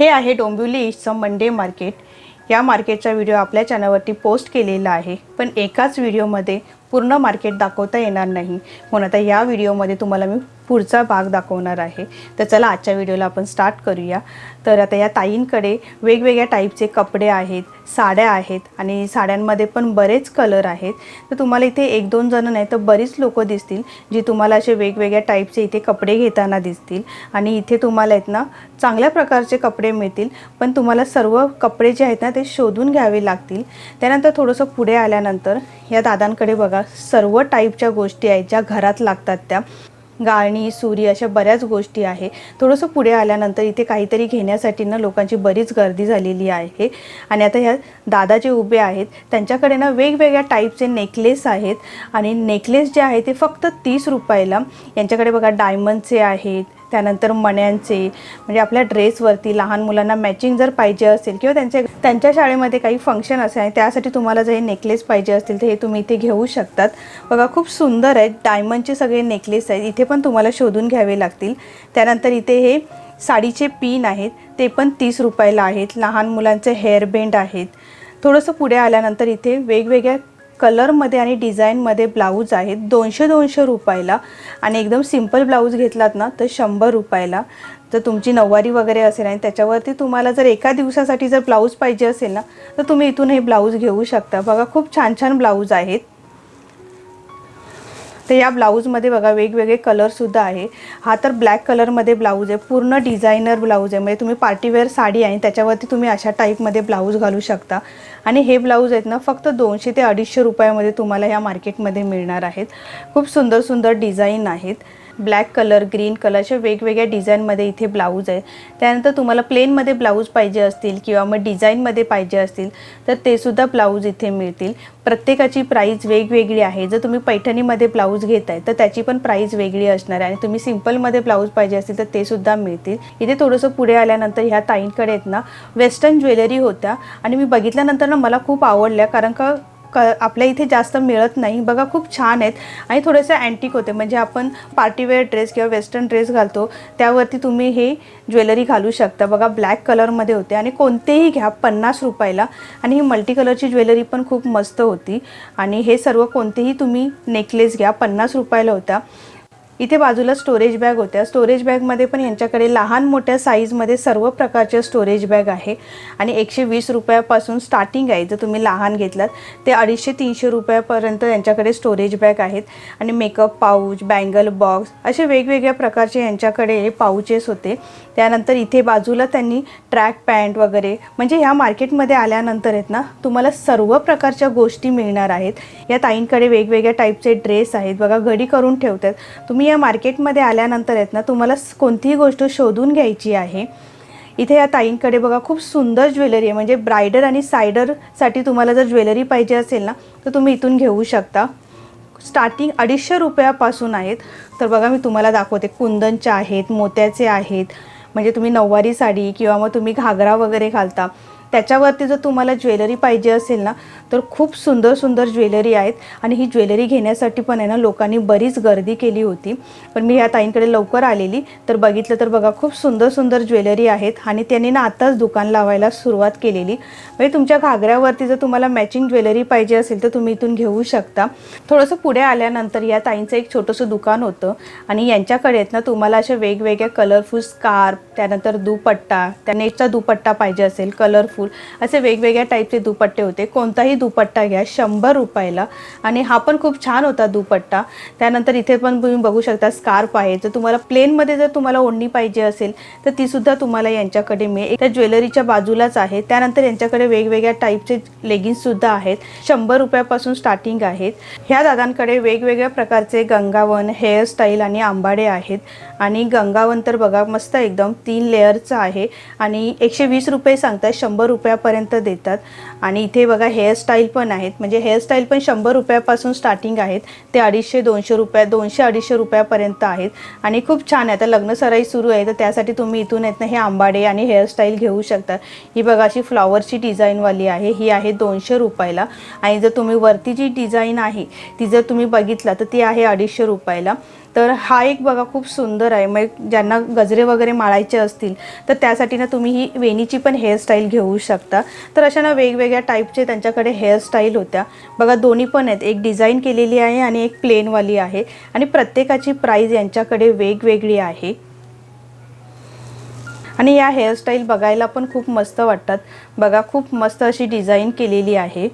हे आहे Dombivli ईस्टचं Monday market या मार्केटचा व्हिडिओ आपल्या चॅनलवरती पोस्ट केलेला आहे. पण एकाच व्हिडिओमध्ये पूर्ण मार्केट दाखवता येणार नाही. म्हणून आता या व्हिडिओमध्ये तुम्हाला मी पुढचा भाग दाखवणार आहे. तर चला आजच्या व्हिडिओला आपण स्टार्ट करूया. तर आता या ताईंकडे वेगवेगळ्या टाईपचे कपडे आहेत साड्या आहेत आणि साड्यांमध्ये पण बरेच कलर आहेत. तर तुम्हाला इथे एक दोन जण नाही तर बरीच लोकं दिसतील जी तुम्हाला असे वेगवेगळ्या टाईपचे इथे कपडे घेताना दिसतील. आणि इथे तुम्हाला आहेत ना चांगल्या प्रकारचे कपडे मिळतील पण तुम्हाला सर्व कपडे जे आहेत ना ते शोधून घ्यावे लागतील. त्यानंतर थोडंसं पुढे आल्यानंतर या दादांकडे बघा सर्व टाईपच्या गोष्टी आहेत ज्या घरात लागतात त्या. गाळणी सुरी अशा बऱ्याच गोष्टी आहे. थोडंसं पुढे आल्यानंतर इथे काहीतरी घेण्यासाठी ना लोकांची बरीच गर्दी झालेली आहे. आणि आता ह्या दादा जे उभे आहेत त्यांच्याकडे ना वेगवेगळ्या टाईपचे नेकलेस आहेत. आणि नेकलेस जे आहे ते फक्त तीस रुपयाला. यांच्याकडे बघा डायमंडचे आहेत त्यानंतर मण्यांचे म्हणजे आपल्या ड्रेसवरती लहान मुलांना मॅचिंग जर पाहिजे असेल किंवा त्यांच्या त्यांच्या शाळेमध्ये काही फंक्शन असेल आणि त्यासाठी तुम्हाला जर हे नेकलेस पाहिजे असतील तर हे तुम्ही इथे घेऊ शकतात. बघा खूप सुंदर आहेत. डायमंडचे सगळे नेकलेस आहेत. इथे पण तुम्हाला शोधून घ्यावे लागतील. त्यानंतर इथे हे साडीचे पिन आहेत. ते पण तीस रुपयाला आहेत. लहान मुलांचे हेअरबँड आहेत. थोडंसं पुढे आल्यानंतर इथे वेगवेगळ्या कलरमध्ये आणि डिझाईनमध्ये ब्लाऊज आहेत. दोनशे दोनशे रुपयाला. आणि एकदम सिंपल ब्लाऊज घेतलात ना तर शंभर रुपयाला. जर तुमची नऊवारी वगैरे असेल आणि त्याच्यावरती तुम्हाला जर एका दिवसासाठी जर ब्लाऊज पाहिजे असेल ना तर तुम्ही इथून हे ब्लाऊज घेऊ शकता. बघा खूप छान छान ब्लाऊज आहेत. तर या ब्लाऊजमध्ये बघा वेगवेगळे कलरसुद्धा आहे. हा तर ब्लॅक कलरमध्ये ब्लाऊज आहे. पूर्ण डिझायनर ब्लाऊज आहे. म्हणजे तुम्ही पार्टीवेअर साडी आहे त्याच्यावरती तुम्ही अशा टाईपमध्ये ब्लाऊज घालू शकता. आणि हे ब्लाऊज आहेत ना फक्त दोनशे ते अडीचशे रुपयामध्ये तुम्हाला ह्या मार्केटमध्ये मिळणार आहेत. खूप सुंदर सुंदर डिझाईन आहेत. ब्लॅक कलर ग्रीन कलर अशा वेगवेगळ्या डिझाईनमध्ये इथे ब्लाऊज आहे. त्यानंतर तुम्हाला प्लेनमध्ये ब्लाऊज पाहिजे असतील किंवा मग डिझाईनमध्ये पाहिजे असतील तर ते सुद्धा ब्लाऊज इथे मिळतील. प्रत्येकाची प्राईज वेगवेगळी आहे. जर तुम्ही पैठणीमध्ये ब्लाऊज घेत आहे तर त्याची पण प्राईज वेगळी असणार आहे. आणि तुम्ही सिम्पलमध्ये ब्लाऊज पाहिजे असतील तर ते सुद्धा मिळतील. इथे थोडंसं पुढे आल्यानंतर ह्या ताईंकडे आहेत ना वेस्टर्न ज्वेलरी होत्या. आणि मी बघितल्यानंतर ना मला खूप आवडल्या कारण का क आपल्या इथे जास्त मिळत नाही. बघा खूप छान आहेत. आणि थोडेसे अँटिक होते. म्हणजे आपण पार्टीवेअर ड्रेस किंवा वेस्टर्न ड्रेस घालतो. त्यावरती तुम्ही हे ज्वेलरी घालू शकता. बघा ब्लॅक कलरमध्ये होते. आणि कोणतेही घ्या. पन्नास रुपयाला. आणि ही मल्टी कलरची ज्वेलरी पण खूप मस्त होती. आणि हे सर्व कोणतेही तुम्ही नेकलेस घ्या. पन्नास रुपयाला होता. इथे बाजूला स्टोरेज बॅग होत्या. स्टोरेज बॅगमध्ये पण यांच्याकडे लहान मोठ्या साईजमध्ये सर्व प्रकारचे स्टोरेज बॅग आहे. आणि एकशे वीस रुपयापासून स्टार्टिंग आहे. जर तुम्ही लहान घेतलात ते अडीचशे तीनशे रुपयापर्यंत यांच्याकडे स्टोरेज बॅग आहेत. आणि मेकअप पाऊच बँगल बॉक्स असे वेगवेगळ्या प्रकारचे यांच्याकडे पाऊचेस होते. त्यानंतर इथे बाजूला त्यांनी ट्रॅक पॅन्ट वगैरे म्हणजे ह्या मार्केटमध्ये आल्यानंतर आहेत ना तुम्हाला सर्व प्रकारच्या गोष्टी मिळणार आहेत. या ताईंकडे वेगवेगळ्या टाईपचे ड्रेस आहेत. बघा घडी करून ठेवतात. तुम्ही या मार्केटमध्ये आल्यानंतर आहेत ना तुम्हाला कोणतीही गोष्ट शोधून घ्यायची आहे इथे या ताईंकडे बघा खूप सुंदर ज्वेलरी आहे. म्हणजे ब्रायडर आणि सायडरसाठी तुम्हाला जर ज्वेलरी पाहिजे असेल ना तर तुम्ही इथून घेऊ शकता. स्टार्टिंग अडीचशे रुपयापासून आहेत. तर बघा मी तुम्हाला दाखवते. कुंदनच्या आहेत मोत्याचे आहेत. म्हणजे तुम्ही नऊवारी साडी किंवा मग तुम्ही घागरा वगैरे घालता. त्याच्यावरती जर तुम्हाला ज्वेलरी पाहिजे असेल ना तर खूप सुंदर सुंदर ज्वेलरी आहेत. आणि ही ज्वेलरी घेण्यासाठी पण आहे ना लोकांनी बरीच गर्दी केली होती. पण मी ह्या ताईंकडे लवकर आलेली. तर बघितलं तर बघा खूप सुंदर सुंदर ज्वेलरी आहेत. आणि त्यांनी ना आताच दुकान लावायला सुरुवात केलेली. म्हणजे तुमच्या घागऱ्यावरती जर तुम्हाला मॅचिंग ज्वेलरी पाहिजे असेल तर तुम्ही इथून घेऊ शकता. थोडंसं पुढे आल्यानंतर या ताईंचं एक छोटंसं दुकान होतं. आणि यांच्याकडे आहेत ना तुम्हाला अशा वेगवेगळ्या कलरफुल स्कार्फ त्यानंतर दुपट्टा त्या नेटचा दुपट्टा पाहिजे असेल कलरफुल असे वेगवेगळ्या टाईपचे दुपट्टे होते. कोणताही दुपट्टा घ्या शंभर रुपयाला. आणि हा पण खूप छान होता दुपट्टा. त्यानंतर इथे पण तुम्ही बघू शकता स्कार्फ आहे. जर तुम्हाला प्लेनमध्ये जर तुम्हाला ओढणी पाहिजे असेल तर ती सुद्धा तुम्हाला यांच्याकडे मिळेल. त्या ज्वेलरीच्या बाजूलाच आहे. त्यानंतर यांच्याकडे वेगवेगळ्या टाईपचे लेगिन्ससुद्धा आहेत. शंभर रुपयापासून स्टार्टिंग आहेत. ह्या दादांकडे वेगवेगळ्या प्रकारचे गंगावन हेअरस्टाईल आणि आंबाडे आहेत. आणि गंगावन तर बघा मस्त एकदम तीन लेअरचं आहे. आणि एकशे वीस रुपये सांगतात शंभर रुपयापर्यंत देतात. आणि इथे बघा हेअरस्टाईल पण आहेत. म्हणजे हेअरस्टाईल पण शंभर रुपयापासून स्टार्टिंग आहेत. ते अडीचशे दोनशे रुपया दोनशे अडीचशे रुपयापर्यंत आहेत. आणि खूप छान आहे. आता लग्नसराई सुरू आहे. तर त्यासाठी तुम्ही इथून येत ना हे आंबाडे आणि हेअरस्टाईल घेऊ शकता. ही बघा अशी फ्लॉवरची डिझाईनवाली आहे. ही आहे दोनशे रुपयाला. आणि जर तुम्ही वरती जी डिझाईन आहे ती जर तुम्ही बघितला तर ती आहे अडीचशे रुपयाला. तर हा एक बघा खूप सुंदर आहे. मग ज्यांना गजरे वगैरे माळायचे असतील तर त्यासाठी ना तुम्ही ही वेणीची पण हेअरस्टाईल घेऊ शकता. तर अशा ना वेगवेगळ्या टाईपचे त्यांच्याकडे हेअरस्टाईल होत्या. बघा दोन्ही पण आहेत. एक डिझाईन केलेली आहे आणि एक प्लेनवाली आहे. आणि प्रत्येकाची प्राईज यांच्याकडे वेगवेगळी आहे. आणि या हेअरस्टाईल बघायला पण खूप मस्त वाटतात. बघा खूप मस्त अशी डिझाईन केलेली आहे.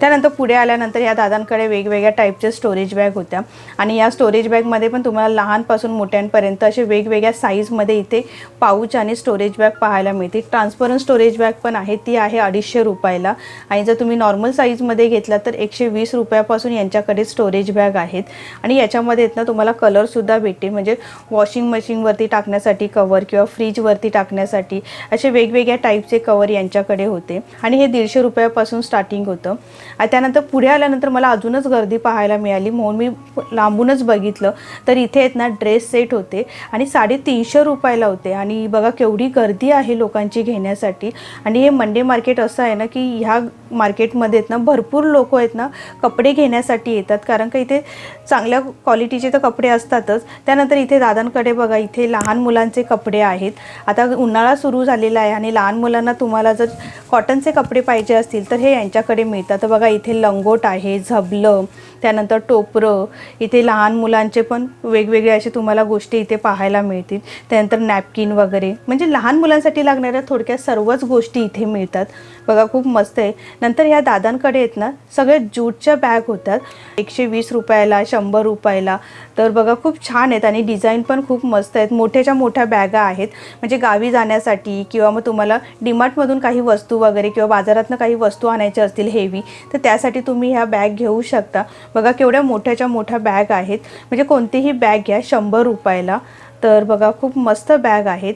त्यानंतर पुढे आल्यानंतर या दादांकडे वेगवेगळ्या टाईपचे स्टोरेज बॅग होत्या. आणि या स्टोरेज बॅगमध्ये पण तुम्हाला लहानपासून मोठ्यांपर्यंत असे वेगवेगळ्या साईजमध्ये इथे पाऊच आणि स्टोरेज बॅग पाहायला मिळते ट्रान्सपरंट स्टोरेज बॅग पण आहे ती आहे अडीचशे रुपयाला. आणि जर तुम्ही नॉर्मल साईजमध्ये घेतला तर एकशे वीस रुपयापासून यांच्याकडे स्टोरेज बॅग आहेत. आणि याच्यामध्ये ना तुम्हाला कलरसुद्धा भेटते म्हणजे वॉशिंग मशीनवरती टाकण्यासाठी कवर किंवा फ्रीजवरती टाकण्यासाठी असे वेगवेगळ्या टाईपचे कवर यांच्याकडे होते. आणि हे दीडशे रुपयापासून स्टार्टिंग होतं. आणि त्यानंतर पुढे आल्यानंतर मला अजूनच गर्दी पाहायला मिळाली. म्हणून मी लांबूनच बघितलं. तर इथे आहेत ना ड्रेस सेट होते आणि साडेतीनशे रुपयाला होते. आणि बघा केवढी गर्दी आहे लोकांची घेण्यासाठी. आणि हे मंडे मार्केट असं आहे ना की ह्या मार्केटमध्ये आहेत ना भरपूर लोक आहेत ना कपडे घेण्यासाठी येतात. कारण का इथे चांगल्या क्वालिटीचे तर कपडे असतातच. त्यानंतर इथे दादांकडे बघा इथे लहान मुलांचे कपडे आहेत. आता उन्हाळा सुरू झालेला आहे आणि लहान मुलांना तुम्हाला जर कॉटनचे कपडे पाहिजे असतील तर हे यांच्याकडे मिळतात. तर बघा इथे लंगोट आहे झबलं त्यानंतर टोपरं इथे लहान मुलांचे पण वेगवेगळे असे तुम्हाला गोष्टी इथे पाहायला मिळतील. त्यानंतर नॅपकिन वगैरे. म्हणजे लहान मुलांसाठी लागणाऱ्या थोडक्यात सर्वच गोष्टी इथे मिळतात. बघा खूप मस्त आहे. नंतर ह्या दादांकडे आहेत ना सगळ्या ज्यूटच्या बॅग होतात. एकशे वीस रुपयाला शंभर रुपयाला. तर बघा खूप छान आहेत आणि डिझाईन पण खूप मस्त आहेत. मोठ्याच्या मोठ्या बॅगा आहेत. म्हणजे गावी जाण्यासाठी किंवा मग तुम्हाला डिमार्टमधून काही वस्तू वगैरे किंवा बाजारातनं काही वस्तू आणायच्या असतील हेवी तर त्यासाठी तुम्ही ह्या बॅग घेऊ शकता. बघा केवढ्या मोठ्याच्या मोठ्या बॅग आहेत. म्हणजे कोणतीही बॅग घ्या शंभर रुपयाला. तर बघा खूप मस्त बॅग आहेत.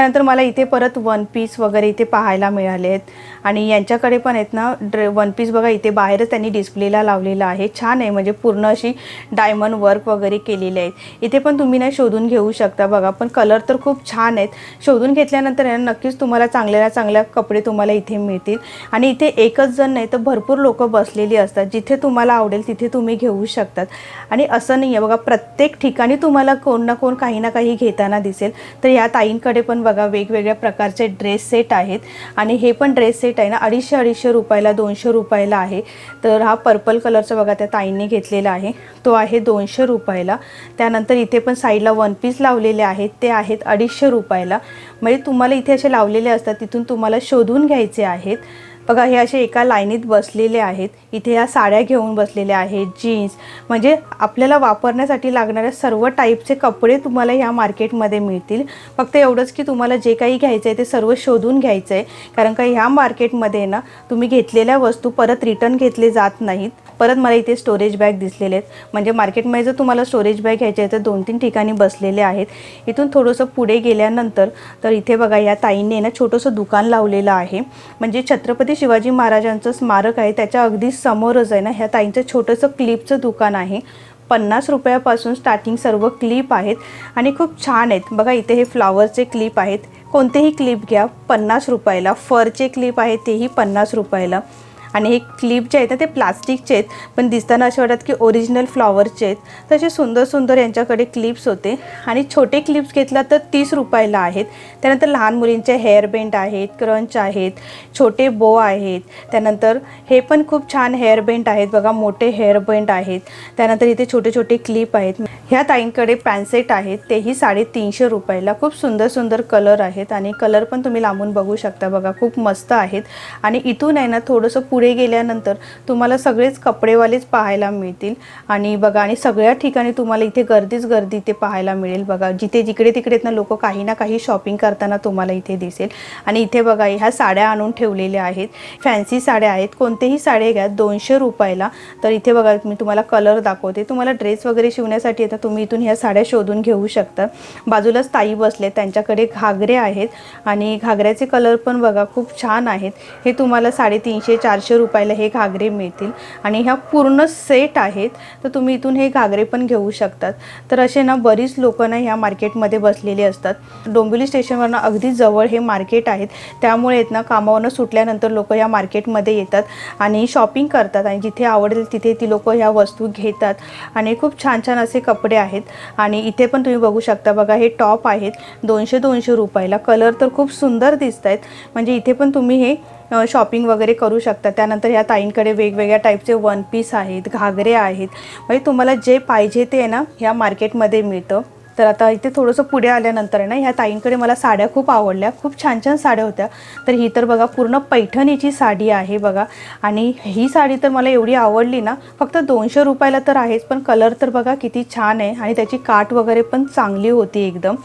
त्यानंतर मला इथे परत वन पीस वगैरे इथे पाहायला मिळाले आहेत आणि यांच्याकडे पण आहेत ना ड्रे वन पीस बघा इथे बाहेरच त्यांनी डिस्प्लेला लावलेला आहे. छान आहे म्हणजे पूर्ण अशी डायमंड वर्क वगैरे केलेले आहेत. इथे पण तुम्ही ना शोधून घेऊ शकता बघा पण कलर तर खूप छान आहेत. शोधून घेतल्यानंतर आहे ना नक्कीच तुम्हाला चांगल्या चांगल्या कपडे तुम्हाला इथे मिळतील. आणि इथे एकच जण नाही तर भरपूर लोक बसलेली असतात. जिथे तुम्हाला आवडेल तिथे तुम्ही घेऊ शकतात. आणि असं नाही आहे बघा प्रत्येक ठिकाणी तुम्हाला कोण ना कोण काही ना काही घेताना दिसेल. तर या ताईंकडे पण बघा वेगवेगळ्या प्रकारचे ड्रेस सेट आहेत. आणि हे पण ड्रेस सेट आहे ना अडीचशे अडीचशे रुपयाला दोनशे रुपयाला आहे. तर हा पर्पल कलरचा बघा त्या ताईंनी घेतलेला आहे. तो आहे दोनशे रुपयाला. त्यानंतर इथे पण साईडला वन पीस लावलेले आहेत. ते आहेत अडीचशे रुपयाला. म्हणजे तुम्हाला इथे असे लावलेले असतात तिथून तुम्हाला शोधून घ्यायचे आहेत. बघा हे असे एका लाईनीत बसलेले आहेत. इथे या साड्या घेऊन बसलेल्या आहेत जीन्स म्हणजे आपल्याला वापरण्यासाठी लागणाऱ्या सर्व टाईपचे कपडे तुम्हाला ह्या मार्केटमध्ये मिळतील. फक्त एवढंच की तुम्हाला जे काही घ्यायचं आहे ते सर्व शोधून घ्यायचं आहे कारण का ह्या मार्केटमध्ये ना तुम्ही घेतलेल्या वस्तू परत रिटर्न घेतले जात नाहीत. परत मला इथे स्टोरेज बॅग दिसलेले आहेत. म्हणजे मार्केटमध्ये जर तुम्हाला स्टोरेज बॅग घ्यायचे आहे तर दोन तीन ठिकाणी बसलेले आहेत. इथून थोडंसं पुढे गेल्यानंतर तर इथे बघा या ताईंनी ना छोटंसं दुकान लावलेलं आहे. म्हणजे छत्रपती शिवाजी महाराजांचं स्मारक आहे. त्याच्या अगदी समोरच आहे ना ह्या ताईंचं छोटंसं क्लिपचं दुकान आहे. पन्नास रुपयापासून स्टार्टिंग सर्व क्लिप आहेत. आणि खूप छान आहेत. बघा इथे हे फ्लावरचे क्लिप आहेत. कोणतेही क्लिप घ्या पन्नास रुपयाला. फरचे क्लिप आहेत तेही पन्नास रुपयाला. आणि हे क्लिप जे आहेत ना ते प्लास्टिकचे आहेत. पण दिसताना असे वाटतात की ओरिजिनल फ्लॉवरचे आहेत. तसे सुंदर सुंदर यांच्याकडे क्लिप्स होते. आणि छोटे क्लिप्स घेतला तर तीस रुपयाला आहेत. त्यानंतर लहान मुलींचे हेअरबेंड आहेत क्रंच आहेत छोटे बो आहेत. त्यानंतर हे पण खूप छान हेअरबेंड आहेत. बघा मोठे हेअरबेंड आहेत. त्यानंतर इथे छोटे छोटे क्लिप आहेत. ह्या ताईंकडे पॅन्सेट आहेत. तेही साडेतीनशे रुपयाला. खूप सुंदर सुंदर कलर आहेत. आणि कलर पण तुम्ही लांबून बघू शकता. बघा खूप मस्त आहेत. आणि इथून आहे ना थोडंसं पुढे गेल्यानंतर तुम्हाला सगळेच कपडेवालेच पाहायला मिळतील. आणि बघा आणि सगळ्या ठिकाणी तुम्हाला इथे गर्दीच गर्दी इथे पाहायला मिळेल बघा. जिथे जिकडे तिकडेतनं ना लोक काही ना काही शॉपिंग करताना तुम्हाला इथे दिसेल. आणि इथे बघा ह्या साड्या आणून ठेवलेल्या आहेत. फॅन्सी साड्या आहेत. कोणतेही साड्या घ्या दोनशे रुपयाला. तर इथे बघा मी तुम्हाला कलर दाखवते. तुम्हाला ड्रेस वगैरे शिवण्यासाठी येतात तुम्ही इथून ह्या साड्या शोधून घेऊ शकता. बाजूलाच ताई बसले त्यांच्याकडे घागरे आहेत. आणि घागऱ्याचे कलर पण बघा खूप छान आहेत. हे तुम्हाला साडेतीनशे चारशे दीडशे रुपयाला हे घागरे मिळतील आणि ह्या पूर्ण सेट आहेत तर तुम्ही इथून हे घागरे पण घेऊ शकतात. तर असे ना बरीच लोक ना ह्या मार्केटमध्ये बसलेली असतात. डोंबिवली स्टेशनवरनं अगदी जवळ हे मार्केट आहेत. त्यामुळे आहेत ना कामावरनं सुटल्यानंतर लोक या मार्केटमध्ये येतात आणि शॉपिंग करतात आणि जिथे आवडेल तिथे ती लोक ह्या वस्तू घेतात. आणि खूप छान छान असे कपडे आहेत. आणि इथे पण तुम्ही बघू शकता बघा हे टॉप आहेत. दोनशे दोनशे रुपयाला. कलर तर खूप सुंदर दिसत आहेत म्हणजे इथे पण तुम्ही हे शॉपिंग वगैरे करू शकता. त्यानंतर ह्या ताईंकडे वेगवेगळ्या टाईपचे वन पीस आहेत घागरे आहेत. म्हणजे तुम्हाला जे पाहिजे ते आहे ना ह्या मार्केटमध्ये मिळतं. तर आता इथे थोडंसं पुढे आल्यानंतर ना ह्या ताईंकडे मला साड्या खूप आवडल्या. खूप छान छान साड्या होत्या. तर ही तर बघा पूर्ण पैठणीची साडी आहे बघा. आणि ही साडी तर मला एवढी आवडली ना फक्त दोनशे रुपयाला तर आहेच. पण कलर तर बघा किती छान आहे. आणि त्याची काठ वगैरे पण चांगली होती एकदम.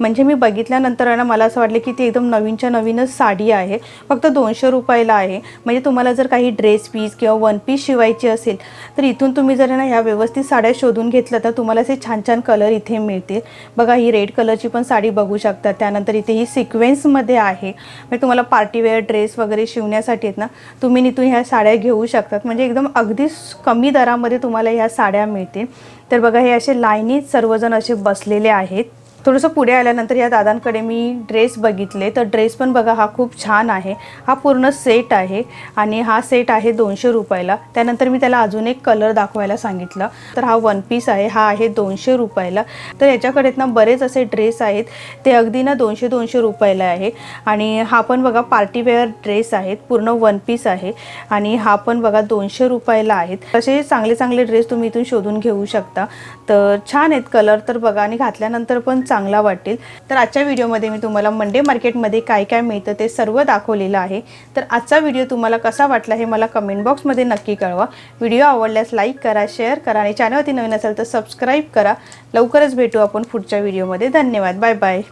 म्हणजे मी बघितल्यानंतर आहे ना मला असं वाटलं की ती एकदम नवीनच्या नवीनच साडी आहे. फक्त दोनशे रुपयाला आहे. म्हणजे तुम्हाला जर काही ड्रेस पीस किंवा वन पीस शिवायची असेल तर इथून तुम्ही जर ना ह्या व्यवस्थित साड्या शोधून घेतल्या तर तुम्हाला असे छान छान कलर इथे मिळतील. बघा ही रेड कलरची पण साडी बघू शकता. त्यानंतर इथे ही सिक्वेन्समध्ये आहे. म्हणजे तुम्हाला पार्टीवेअर ड्रेस वगैरे शिवण्यासाठी आहेत ना तुम्ही इथून ह्या साड्या घेऊ शकतात. म्हणजे एकदम अगदी कमी दरामध्ये तुम्हाला ह्या साड्या मिळतील. तर बघा हे असे लाईनीत सर्वजण असे बसलेले आहेत. थोडंसं पुढे आल्यानंतर या दादांकडे मी ड्रेस बघितले. तर ड्रेस पण बघा हा खूप छान आहे. हा पूर्ण सेट आहे आणि हा सेट आहे दोनशे रुपयाला. त्यानंतर मी त्याला अजून एक कलर दाखवायला सांगितलं. तर हा वन पीस आहे हा आहे दोनशे रुपयाला. तर याच्याकडे ना बरेच असे ड्रेस आहेत. ते अगदी ना दोनशे दोनशे रुपयाला आहे. आणि हा पण बघा पार्टीवेअर ड्रेस आहेत. पूर्ण वन पीस आहे. आणि हा पण बघा दोनशे रुपयाला आहेत. असे चांगले चांगले ड्रेस तुम्ही इथून शोधून घेऊ शकता. तर छान आहेत कलर. तर बघा आणि घातल्यानंतर पण चांगला वाटेल. तर आजच्या व्हिडिओमध्ये मी तुम्हाला मंडे मार्केटमध्ये काय काय मिळतं ते सर्व दाखवलेलं आहे. तर आजचा व्हिडिओ तुम्हाला कसा वाटला हे मला कमेंट बॉक्समध्ये नक्की कळवा. व्हिडिओ आवडल्यास लाईक करा शेअर करा आणि चॅनलवरती नवीन असेल तर सबस्क्राईब करा. लवकरच भेटू आपण पुढच्या व्हिडिओमध्ये. धन्यवाद. Bye bye